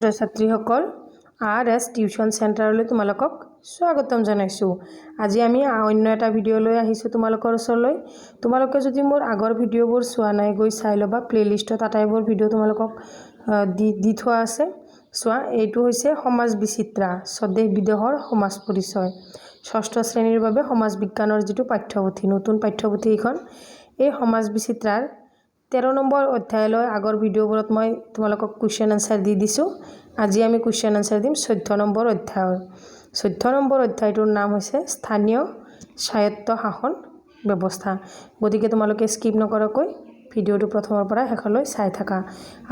ছাত্ৰ ছাত্ৰীসকল, আৰ এছ টিউশ্যন চেণ্টাৰলৈ তোমালোকক স্বাগতম জনাইছোঁ। আজি আমি অন্য এটা ভিডিঅ' লৈ আহিছোঁ তোমালোকৰ ওচৰলৈ। তোমালোকে যদি মোৰ আগৰ ভিডিঅ'বোৰ চোৱা নাই, গৈ চাই ল'বা। প্লে'লিষ্টত আটাইবোৰ ভিডিঅ' তোমালোকক দি দি থোৱা আছে। চোৱা, এইটো হৈছে সমাজ বিচিত্ৰা, স্বদেশ বিদেশৰ সমাজ পৰিচয়। ষষ্ঠ শ্ৰেণীৰ বাবে সমাজ বিজ্ঞানৰ যিটো পাঠ্যপুথি, নতুন পাঠ্যপুথি এই সমাজ বিচিত্ৰাৰ তেৰ নম্বৰ অধ্যায়লৈ আগৰ ভিডিঅ'বোৰত মই তোমালোকক কুৱেশ্যন আনচাৰ দি দিছোঁ। আজি আমি কুৱেশ্যন আনচাৰ দিম চৈধ্য নম্বৰ অধ্যায়ৰ। চৈধ্য নম্বৰ অধ্যায়টোৰ নাম হৈছে স্থানীয় স্বায়ত্ত শাসন ব্যৱস্থা। গতিকে তোমালোকে স্কিপ নকৰাকৈ ভিডিঅ'টো প্ৰথমৰ পৰা শেষলৈ চাই থাকা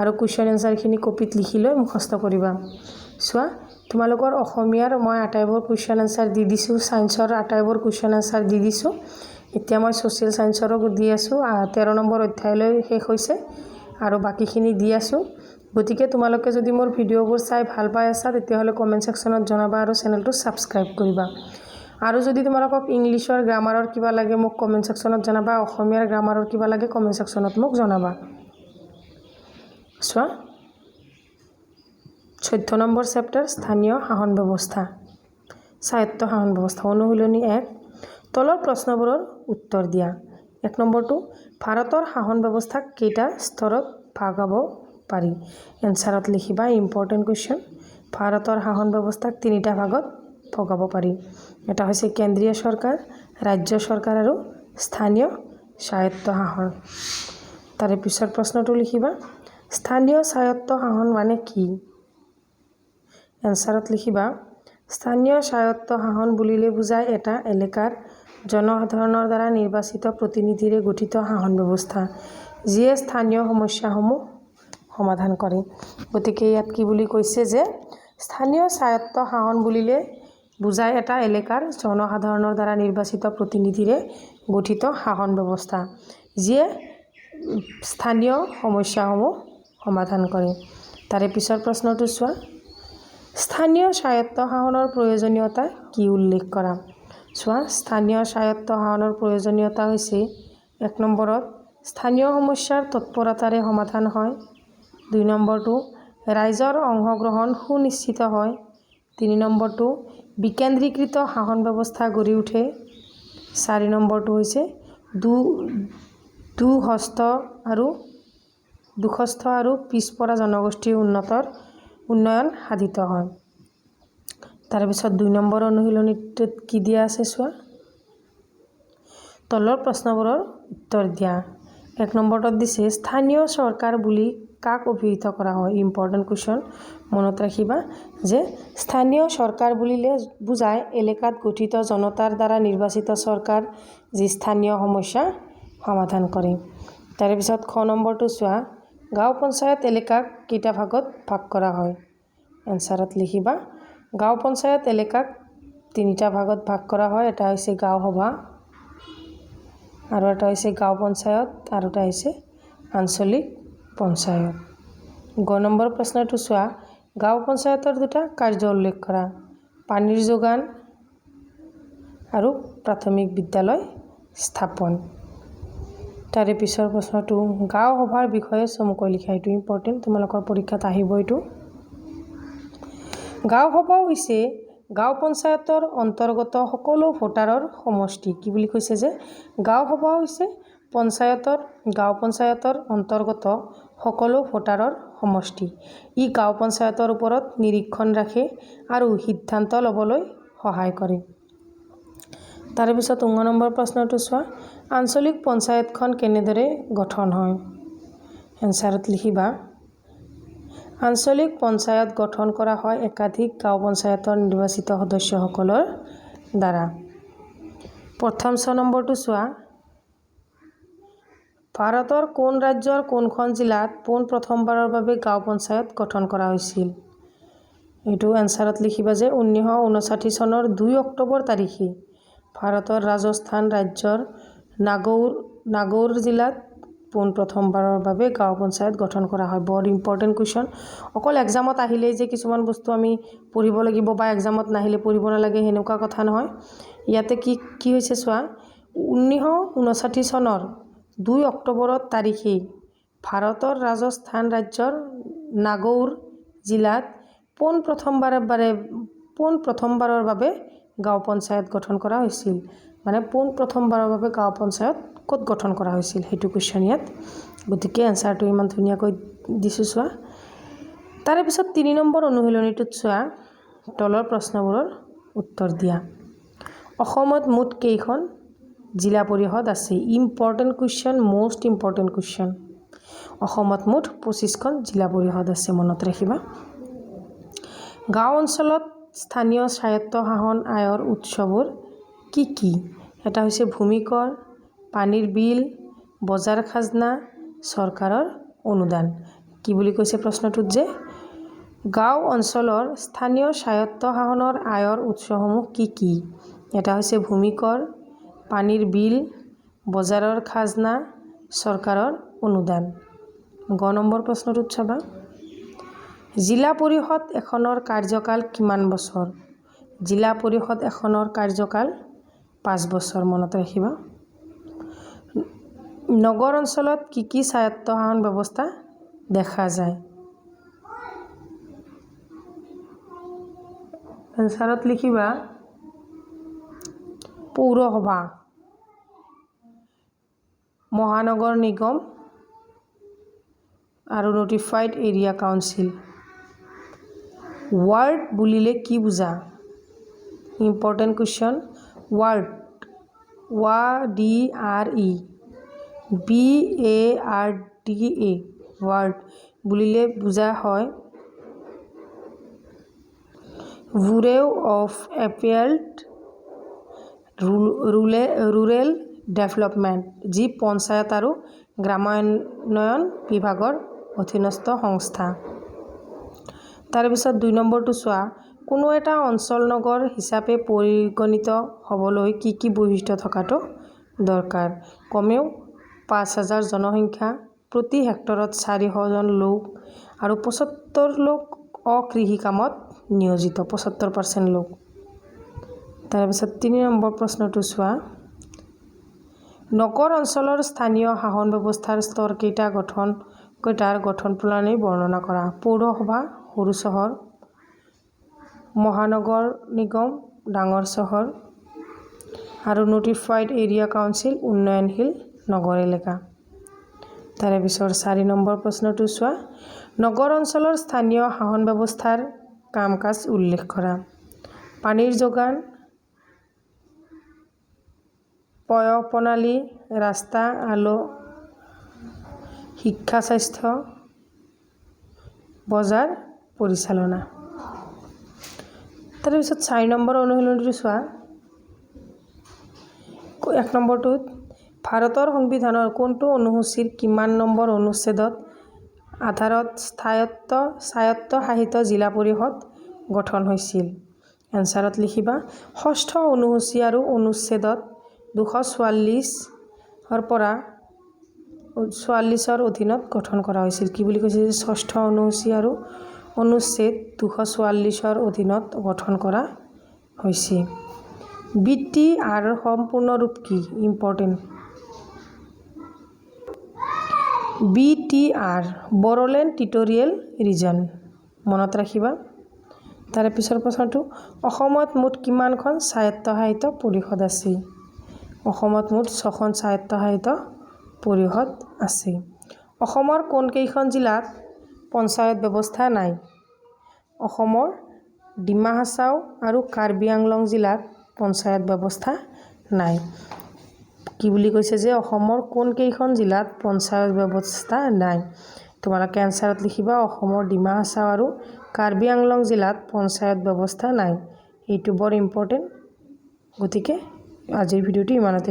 আৰু কুৱেশ্যন এনচাৰখিনি কপিত লিখি লৈ মুখস্থ কৰিবা। চোৱা, তোমালোকৰ অসমীয়াৰ মই আটাইবোৰ কুৱেশ্যন এনচাৰ দি দিছোঁ ছায়েন্সৰ আটাইবোৰ কুৱেশ্যন এনচাৰ দি দিছোঁ। এতিয়া মই ছ'চিয়েল ছায়েন্সৰো দি আছোঁ তেৰ নম্বৰ অধ্যায়লৈ শেষ হৈছে আৰু বাকীখিনি দি আছোঁ। গতিকে তোমালোকে যদি মোৰ ভিডিঅ'বোৰ চাই ভালো পাই আছা, তেতিয়াহ'লে কমেণ্ট ছেকশ্যনত জনাবা আৰু চেনেলটো ছাবস্ক্ৰাইব কৰিবা। আৰু যদি তোমালোকক ইংলিছৰ গ্ৰামাৰৰ কিবা লাগে, মোক কমেণ্ট ছেকশ্যনত জনাবা। অসমীয়াৰ গ্ৰামাৰৰ কিবা লাগে কমেণ্ট ছেকশ্যনত মোক জনাবা। চোৱা। চৈধ্য নম্বৰ চেপ্টাৰ স্থানীয় শাসন ব্যৱস্থা। স্বায়ত্ত শাসন ব্যৱস্থা, অনুশীলনী এক। তলৰ প্ৰশ্নবোৰৰ উত্তৰ দিয়া। এক নম্বৰটো, ভাৰতৰ শাসন ব্যৱস্থাক কেইটা স্তৰত ভাগাব পাৰি? এনচাৰত লিখিবা ইম্পৰ্টেণ্ট কুৱেশ্যন ভাৰতৰ শাসন ব্যৱস্থাক তিনিটা ভাগত ভগাব পাৰি। এটা হৈছে কেন্দ্ৰীয় চৰকাৰ, ৰাজ্য চৰকাৰ আৰু স্থানীয় স্বায়ত্ত শাসন তাৰে পিছৰ প্ৰশ্নটো লিখিবা, স্থানীয় স্বায়ত্ত শাসন মানে কি? এনচাৰত লিখিবা, স্থানীয় স্বায়ত্ত শাসন বুলিলে বুজায় এটা এলেকাৰ জনসাধাৰণৰ দ্বাৰা নিৰ্বাচিত প্ৰতিনিধিৰে গঠিত শাসন ব্যৱস্থা, যিয়ে স্থানীয় সমস্যাসমূহ সমাধান কৰে। গতিকে ইয়াত কি বুলি কৈছে যে, স্থানীয় স্বায়ত্ত শাসন বুলিলে বুজায় এটা এলেকাৰ জনসাধাৰণৰ দ্বাৰা নিৰ্বাচিত প্ৰতিনিধিৰে গঠিত শাসন ব্যৱস্থা, যিয়ে স্থানীয় সমস্যাসমূহ সমাধান কৰে। তাৰে পিছৰ প্ৰশ্নটো চোৱা। স্থানীয় স্বায়ত্ত শাসনৰ প্ৰয়োজনীয়তা কি উল্লেখ কৰা? চোৱা স্থানীয় স্বায়ত্ত শাসনৰ প্ৰয়োজনীয়তা হৈছে, এক নম্বৰত, স্থানীয় সমস্যাৰ তৎপৰতাৰে সমাধান হয়। দুই নম্বৰটো, ৰাইজৰ অংশগ্ৰহণ সুনিশ্চিত হয়। তিনি নম্বৰটো, বিকেন্দ্ৰীকৃত শাসন ব্যৱস্থা গঢ়ি উঠে। চাৰি নম্বৰটো হৈছে, দু, দুহস্ত আৰু দুখস্থ আৰু পিছপৰা জনগোষ্ঠীৰ উন্নতৰ উন্নয়ন সাধিত হয়। তাৰপিছত দুই নম্বৰ অনুশীলনীটোত কি দিয়া আছে চোৱা? তলৰ প্ৰশ্নবোৰৰ উত্তৰ দিয়া। এক নম্বৰটোত দিছে, স্থানীয় চৰকাৰ বুলি কাক অভিহিত কৰা হয়? ইম্পৰ্টেণ্ট কুৱেশ্যন মনত ৰাখিবা যে স্থানীয় চৰকাৰ বুলিলে বুজায় এলেকাত গঠিত জনতাৰ দ্বাৰা নিৰ্বাচিত চৰকাৰ যি স্থানীয় সমস্যা সমাধান কৰে। তাৰে পিছত খ নম্বৰটো চোৱা, গাঁও পঞ্চায়ত এলেকাক কেইটা ভাগত ভাগ কৰা হয়? এনচাৰত লিখিবা গাঁও পঞ্চায়ত এলেকাক তিনিটা ভাগত ভাগ কৰা হয়। এটা হৈছে গাঁও সভা আৰু এটা হৈছে গাঁও পঞ্চায়ত আৰু এটা হৈছে আঞ্চলিক পঞ্চায়ত। গ নম্বৰ প্ৰশ্নটো চোৱা। গাঁও পঞ্চায়তৰ দুটা কাৰ্য উল্লেখ কৰা। পানীৰ যোগান আৰু প্ৰাথমিক বিদ্যালয় স্থাপন। তাৰে পিছৰ প্ৰশ্নটো, গাঁও সভাৰ বিষয়ে চমুকৈ লিখা এইটো ইম্পৰ্টেণ্ট তোমালোকৰ পৰীক্ষাত আহিব এইটো। গাঁও সভা হৈছে গাঁও পঞ্চায়তৰ অন্তৰ্গত সকলো ভোটাৰৰ সমষ্টি। কি বুলি কৈছে যে গাঁও সভা হৈছে পঞ্চায়তৰ, গাঁও পঞ্চায়তৰ অন্তৰ্গত সকলো ভোটাৰৰ সমষ্টি। ই গাঁও পঞ্চায়তৰ ওপৰত নিৰীক্ষণ ৰাখে আৰু সিদ্ধান্ত ল'বলৈ সহায় কৰে। তাৰে পিছত ঊন নম্বৰ প্ৰশ্নটো চোৱা, আঞ্চলিক পঞ্চায়তখন কেনেদৰে গঠন হয়? এনচাৰত লিখিবা আঞ্চলিক পঞ্চায়ত গঠন কৰা হয় একাধিক গাঁও পঞ্চায়তৰ নিৰ্বাচিত সদস্যসকলৰ দ্বাৰা। প্ৰথম ছ নম্বৰটো চোৱা। ভাৰতৰ কোন ৰাজ্যৰ কোনখন জিলাত পোনপ্ৰথমবাৰৰ বাবে গাঁও পঞ্চায়ত গঠন কৰা হৈছিল? এইটো এনচাৰত লিখিবা যে ঊনৈছশ ঊনষাঠি চনৰ দুই অক্টোবৰ তাৰিখে ভাৰতৰ ৰাজস্থান ৰাজ্যৰ নাগৌৰ নাগৌৰ জিলাত পোনপ্ৰথমবাৰৰ বাবে গাঁও পঞ্চায়ত গঠন কৰা হয়। বৰ ইম্পৰ্টেণ্ট কুৱেশ্যন অকল এক্সামত আহিলেই যে কিছুমান বস্তু আমি পঢ়িব লাগিব বা এক্সামত নাহিলে পঢ়িব নালাগে, সেনেকুৱা কথা নহয়। ইয়াতে কি কি হৈছে চোৱা ঊনৈছশ ঊনষাঠি চনৰ দুই অক্টোবৰত তাৰিখে ভাৰতৰ ৰাজস্থান ৰাজ্যৰ নাগৌৰ জিলাত পোন প্ৰথমবাৰৰ বাৰে, পোন প্ৰথমবাৰৰ বাবে গাঁও পঞ্চায়ত গঠন কৰা হৈছিল। মানে পোন প্ৰথমবাৰৰ বাবে গাঁও পঞ্চায়ত ক'ত গঠন কৰা হৈছিল সেইটো কুৱেশ্যন ইয়াত। গতিকে এনচাৰটো ইমান ধুনীয়াকৈ দিছোঁ চোৱা। তাৰে পিছত তিনি নম্বৰ অনুশীলনীটোত চোৱা তলৰ প্ৰশ্নবোৰৰ উত্তৰ দিয়া। অসমত মুঠ কেইখন জিলা পৰিষদ আছে? Important question most important question অসমত মুঠ পঁচিছখন জিলা পৰিষদ আছে মনত ৰাখিবা। গাঁও অঞ্চলত স্থানীয় স্বায়ত্ত শাসন আয়ৰ উৎসবোৰ কি কি? এটা হৈছে ভূমিকৰ পানীৰ বিল, বজাৰ খাজনা, চৰকাৰৰ অনুদান। কি বুলি কৈছে প্ৰশ্নটোত যে, গাঁও অঞ্চলৰ স্থানীয় স্বায়ত্ত শাসনৰ আয়ৰ উৎসসমূহ কি কি? এটা হৈছে ভূমিকৰ, পানীৰ বিল, বজাৰৰ খাজনা, চৰকাৰৰ অনুদান। গ নম্বৰ প্ৰশ্নটোত চাবা। জিলা পৰিষদ এখনৰ কাৰ্যকাল কিমান বছৰ? জিলা পৰিষদ এখনৰ কাৰ্যকাল পাঁচ বছৰ। মনত ৰাখিবা। নগৰ অঞ্চলত কি কি স্বায়ত্তশাসন ব্যৱস্থা দেখা যায়? এনচাৰত লিখিবা। পৌৰসভা। মহানগৰ নিগম আৰু নটিফাইড এৰিয়া কাউন্সিল ৱাৰ্ড বুলিলে কি বুজা? ইম্পৰ্টেণ্ট কুৱেশ্যন ৱাৰ্ড ৱা D R E B A R D A word বুলিলে বুজা হয়। Bureau of applied rural rural development যি পঞ্চায়ত আৰু গ্ৰামান্বয়ন বিভাগৰ অধীনস্থ সংস্থা। তাৰপিছত দুই নম্বৰটো চোৱা। কোনো এটা অঞ্চল নগৰ হিচাপে পৰিগণিত হ'বলৈ কি কি বৈশিষ্ট্য থকাটো দৰকাৰ? কমেও পাঁচ হাজাৰ জনসংখ্যা প্ৰতি হেক্টৰত চাৰিশজন লোক আৰু পঁচত্তৰ লোক অকৃষি কামত নিয়োজিত পঁচত্তৰ পাৰ্চেণ্ট লোক। তাৰপিছত তিনি নম্বৰ প্ৰশ্নটো চোৱা। নগৰ অঞ্চলৰ স্থানীয় শাসন ব্যৱস্থাৰ স্তৰ কেইটা গঠন কেইটাৰ গঠন প্ৰণালী বৰ্ণনা কৰা। পৌৰসভা সৰু চহৰ মহানগৰ নিগম ডাঙৰ চহৰ আৰু নটিফাইড এৰিয়া কাউন্সিল উন্নয়নশীল নগৰ এলেকা। তাৰে পিছৰ চাৰি নম্বৰ প্ৰশ্নটো চোৱা। নগৰ অঞ্চলৰ স্থানীয় শাসন ব্যৱস্থাৰ কাম কাজ উল্লেখ কৰা। পানীৰ যোগান পয় প্ৰণালী ৰাস্তা আৰু শিক্ষা, স্বাস্থ্য, বজাৰ, পৰিচালনা। তাৰপিছত চাৰি নম্বৰ অনুশীলনীটো চোৱা। এক নম্বৰটোত ভাৰতৰ সংবিধানৰ কোনটো অনুসূচীৰ কিমান নম্বৰ অনুচ্ছেদত আধাৰত স্থায়ত্ব স্বায়ত্তশাসিত জিলা পৰিষদ গঠন হৈছিল? এনচাৰত লিখিবা। ষষ্ঠ অনুসূচী আৰু অনুচ্ছেদত দুশ চৌৱাল্লিছৰ পৰা চৌৱাল্লিছৰ অধীনত গঠন কৰা হৈছিল। কি বুলি কৈছে? যে ষষ্ঠ অনুসূচী আৰু অনুচ্ছেদ দুশ চৌৱাল্লিছৰ অধীনত গঠন কৰা হৈছে বি টি আৰ সম্পূৰ্ণ ৰূপ কি? Important B T R Bodoland territorial region. মনত ৰাখিবা তাৰে পিছৰ প্ৰশ্নটো অসমত মুঠ কিমানখন স্বায়ত্তশাসিত পৰিষদ আছে? অসমত মুঠ ছখন স্বায়ত্তশাসিত পৰিষদ আছে। অসমৰ কোনকেইখন জিলাত পঞ্চায়ত ব্যৱস্থা নাই? অসমৰ ডিমা হাছাও আৰু কাৰ্বি আংলং জিলাত পঞ্চায়ত ব্যৱস্থা নাই। কি বুলি কৈছে যে অসমৰ কোনকেইখন জিলাত পঞ্চায়ত ব্যৱস্থা নাই? তোমালোকে এনচাৰত লিখিবা, অসমৰ ডিমা হাছাও আৰু কাৰ্বি আংলং জিলাত পঞ্চায়ত ব্যৱস্থা নাই। এইটো বৰ ইম্পৰ্টেণ্ট গতিকে আজিৰ ভিডিঅ'টো ইমানতে